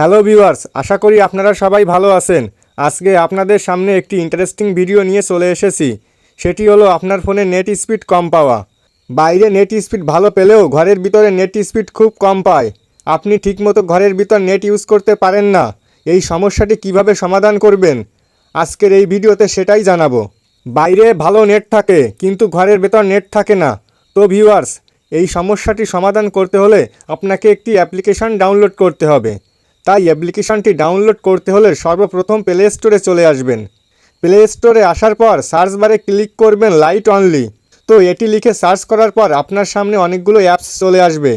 Hello viewers, আশা করি আপনারা সবাই ভালো আছেন। আজকে আপনাদের সামনে একটি ইন্টারেস্টিং ভিডিও নিয়ে চলে এসেছি। সেটি হলো আপনার ফোনে নেট স্পিড কম পাওয়া। বাইরে নেট স্পিড ভালো পেলেও ঘরের ভিতরে নেট স্পিড খুব কম পায়। আপনি ঠিকমতো ঘরের ভিতর নেট ইউজ করতে পারেন না। এই সমস্যাটি কীভাবে সমাধান করবেন? আজকের এই ভিডিওতে সেটাই জানাব। বাইরে ভালো নেট থাকে, কিন্তু ঘরের ভেতর নেট থাকে না। তো ভিউয়ার্স, এই সমস্যাটি সমাধান করতে হলে আপনাকে একটি অ্যাপ্লিকেশান ডাউনলোড করতে হবে। তাই অ্যাপ্লিকেশানটি ডাউনলোড করতে হলে সর্বপ্রথম প্লে স্টোরে চলে আসবেন। প্লে স্টোরে আসার পর সার্চ বারে ক্লিক করবেন লাইট অনলি তো এটি লিখে সার্চ করার পর আপনার সামনে অনেকগুলো অ্যাপস চলে আসবে।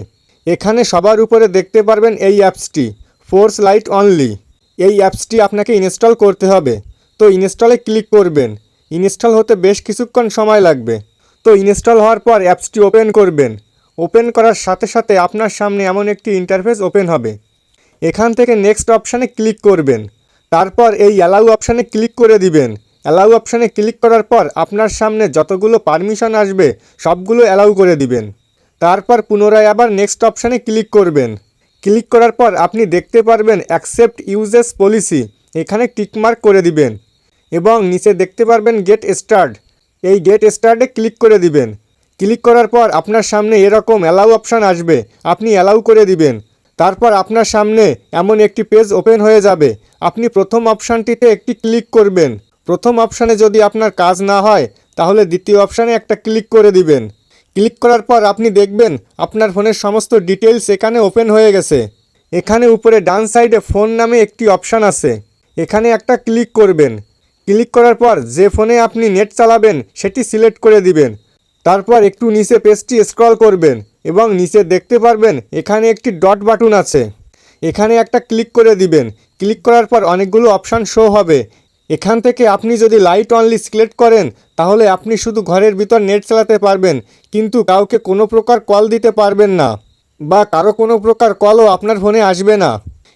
এখানে সবার উপরে দেখতে পারবেন এই অ্যাপসটি ফোর্স লাইট অনলি এই অ্যাপসটি আপনাকে ইনস্টল করতে হবে। তো ইনস্টলে ক্লিক করবেন। ইনস্টল হতে বেশ কিছুক্ষণ সময় লাগবে। তো ইনস্টল হওয়ার পর অ্যাপসটি ওপেন করবেন। ওপেন করার সাথে সাথে আপনার সামনে এমন একটি ইন্টারফেস ওপেন হবে। এখান থেকে নেক্সট অপশানে ক্লিক করবেন। তারপর এই অ্যালাউ অপশানে ক্লিক করে দিবেন। অ্যালাউ অপশানে ক্লিক করার পর আপনার সামনে যতগুলো পারমিশন আসবে, সবগুলো অ্যালাউ করে দিবেন। তারপর পুনরায় আবার নেক্সট অপশানে ক্লিক করবেন। ক্লিক করার পর আপনি দেখতে পারবেন অ্যাকসেপ্ট ইউজেস পলিসি এখানে টিকমার্ক করে দিবেন এবং নিচে দেখতে পারবেন গেট স্টার্ট এই গেট স্টার্টে ক্লিক করে দিবেন। ক্লিক করার পর আপনার সামনে এরকম অ্যালাউ অপশান আসবে। আপনি অ্যালাউ করে দিবেন। তারপর আপনার সামনে এমন একটি পেজ ওপেন হয়ে যাবে। আপনি প্রথম অপশানটিতে একটি ক্লিক করবেন। প্রথম অপশানে যদি আপনার কাজ না হয়, তাহলে দ্বিতীয় অপশানে একটা ক্লিক করে দিবেন। ক্লিক করার পর আপনি দেখবেন আপনার ফোনের সমস্ত ডিটেলস এখানে ওপেন হয়ে গেছে। এখানে উপরে ডান সাইডে ফোন নামে একটি অপশান আছে। এখানে একটা ক্লিক করবেন। ক্লিক করার পর যে ফোনে আপনি নেট চালাবেন, সেটি সিলেক্ট করে দিবেন। তারপর একটু নিচে পেজটি স্ক্রল করবেন। এবং নিচে দেখতে পারবেন এখানে একটি ডট বাটন আছে। এখানে একটা ক্লিক করে দিবেন। ক্লিক করার পর অনেকগুলো অপশান শো হবে। এখান থেকে আপনি যদি লাইট অনলি সিলেক্ট করেন, তাহলে আপনি শুধু ঘরের ভিতর নেট চালাতে পারবেন, কিন্তু কাউকে কোনো প্রকার কল দিতে পারবেন না বা কারও কোনো প্রকার কলও আপনার ফোনে আসবে না।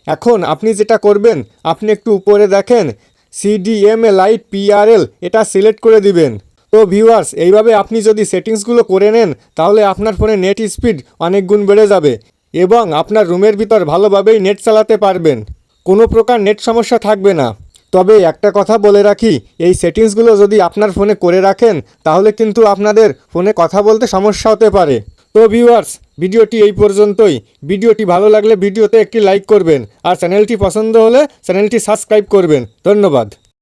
এখন আপনি যেটা করবেন, আপনি একটু উপরে দেখেন সিডিএমএ লাইট পিআরএল এটা সিলেক্ট করে দিবেন। তো ভিউয়ার্স এইভাবে আপনি যদি সেটিংসগুলো করে নেন, তাহলে আপনার ফোনে নেট স্পিড অনেক গুণ বেড়ে যাবে এবং আপনার রুমের ভিতর ভালোভাবেই নেট চালাতে পারবেন। কোনো প্রকার নেট সমস্যা থাকবে না। তবে একটা কথা বলে রাখি, এই সেটিংসগুলো যদি আপনার ফোনে করে রাখেন, তাহলে কিন্তু আপনাদের ফোনে কথা বলতে সমস্যা হতে পারে। তো ভিউয়ার্স ভিডিওটি এই পর্যন্তই। ভিডিওটি ভালো লাগলে ভিডিওতে একটি লাইক করবেন। আর চ্যানেলটি পছন্দ হলে চ্যানেলটি সাবস্ক্রাইব করবেন। ধন্যবাদ।